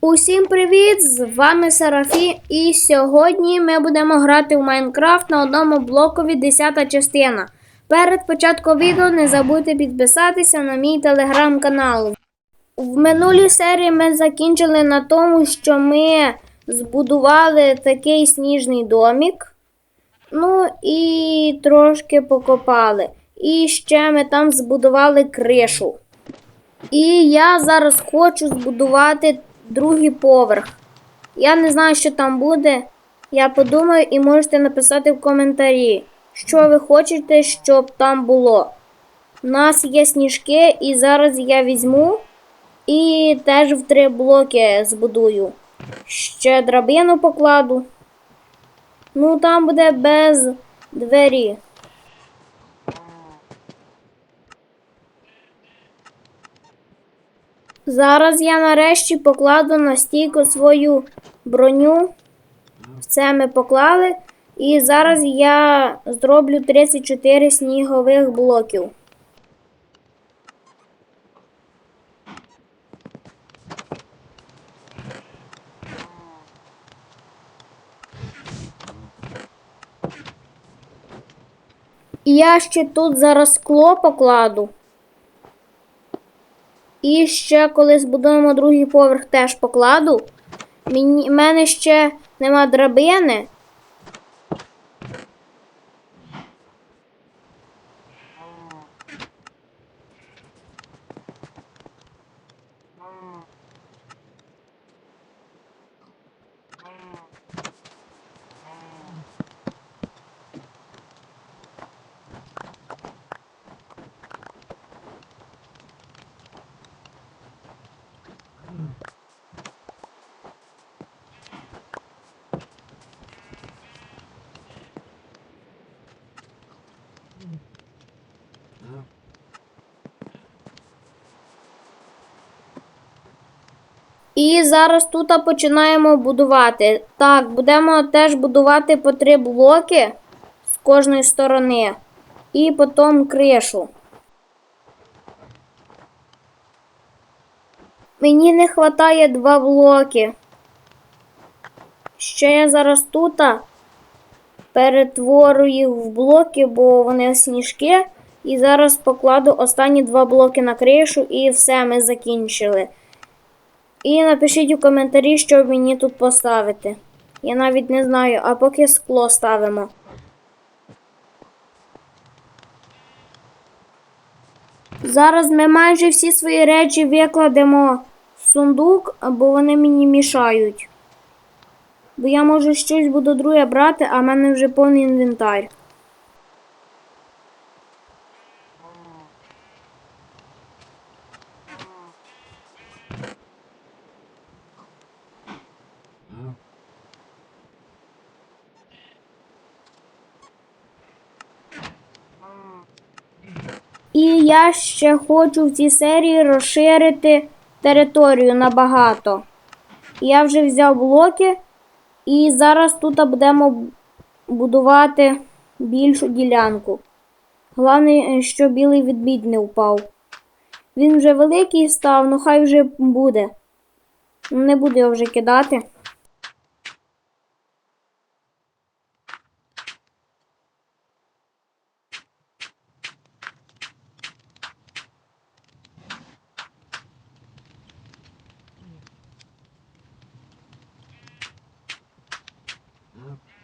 Усім привіт! З вами Серафі, і сьогодні ми будемо грати в Майнкрафт на одному блокові 10 частина. Перед початком відео не забудьте підписатися на мій телеграм-канал. В минулій серії ми закінчили на тому, що ми збудували такий сніжний домік. Ну і трошки покопали. І ще ми там збудували кришу. І я зараз хочу збудувати другий поверх. Я не знаю, що там буде. Я подумаю і можете написати в коментарі, що ви хочете, щоб там було. У нас є сніжки, і зараз я візьму і теж в три блоки збудую. Ще драбину покладу. Ну, там буде без двері. Зараз я нарешті покладу на стійку свою броню. Це ми поклали. І зараз я зроблю 34 снігових блоків. Я ще тут зараз скло покладу. І ще коли збудуємо другий поверх, теж покладу. Мені, мене ще нема драбини. І зараз тут починаємо будувати. Так, будемо теж будувати по три блоки з кожної сторони. І потім кришу. Мені не вистачає два блоки. Ще я зараз тут перетворю їх в блоки, бо вони сніжки. І зараз покладу останні два блоки на кришу і все, ми закінчили. І напишіть у коментарі, що мені тут поставити. Я навіть не знаю, а поки скло ставимо. Зараз ми майже всі свої речі викладемо в сундук, бо вони мені мішають. Бо я можу щось буду друге брати, а в мене вже повний інвентар. І я ще хочу в цій серії розширити територію набагато. Я вже взяв блоки, і зараз тут будемо будувати більшу ділянку. Головне, що білий відбід не впав. Він вже великий став, ну хай вже буде. Не буду його вже кидати. Mm-hmm.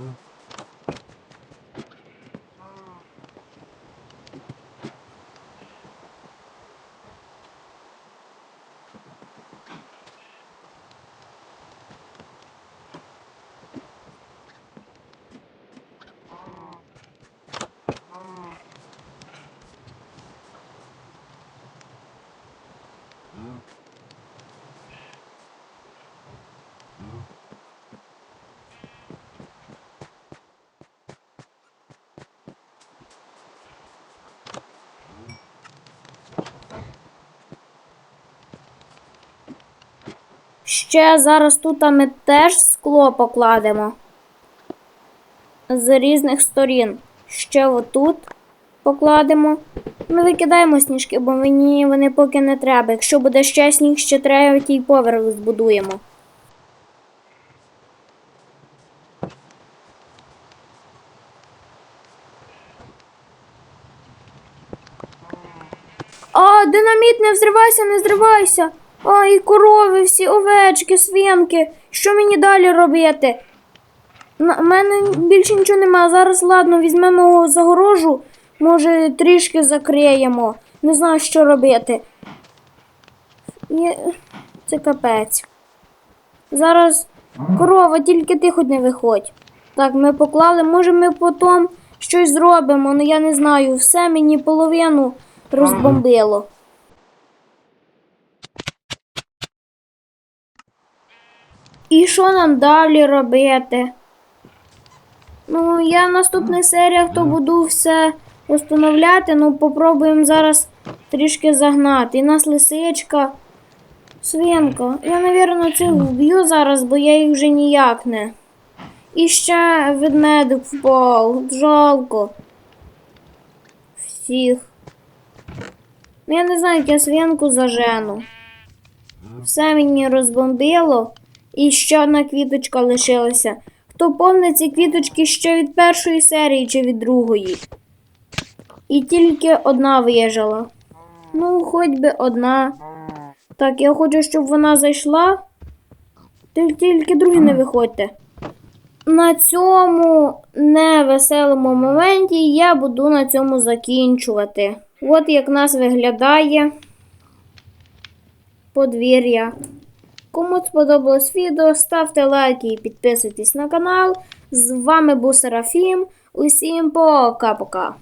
Bible. Ще зараз тут ми теж скло покладемо з різних сторін. Ще отут покладемо. Ми викидаємо сніжки, бо мені вони поки не треба. Якщо буде ще сніг, ще третій поверх збудуємо. А, динаміт, не взривайся, не зривайся. А, і корови всі, овечки, свинки. Що мені далі робити? В мене більше нічого немає. Зараз ладно, візьмемо загорожу, може трішки закриємо. Не знаю, що робити. Є... Це капець. Зараз корова, тільки ти хоч не виходь. Так, ми поклали, може ми потім щось зробимо, ну я не знаю, все мені половину розбомбило. І що нам далі робити? Ну, я в наступних серіях то буду все встановляти, ну попробуємо зараз трішки загнати. І нас лисичка. Свинка, я, напевно, цих вб'ю зараз, бо я їх вже ніяк не. І ще ведмедик впав. Жалко. Всіх. Ну, я не знаю, як я свинку зажену. Все мені розбомбило. І ще одна квіточка лишилася. Хто помнить ці квіточки ще від першої серії чи від другої? І тільки одна вижила. Ну, хоч би одна. Так, я хочу, щоб вона зайшла. Тільки другі не виходьте. На цьому невеселому моменті я буду на цьому закінчувати. От як нас виглядає подвір'я. Кому сподобалось відео, ставте лайки і підписуйтесь на канал. З вами був Серафім. Усім пока-пока.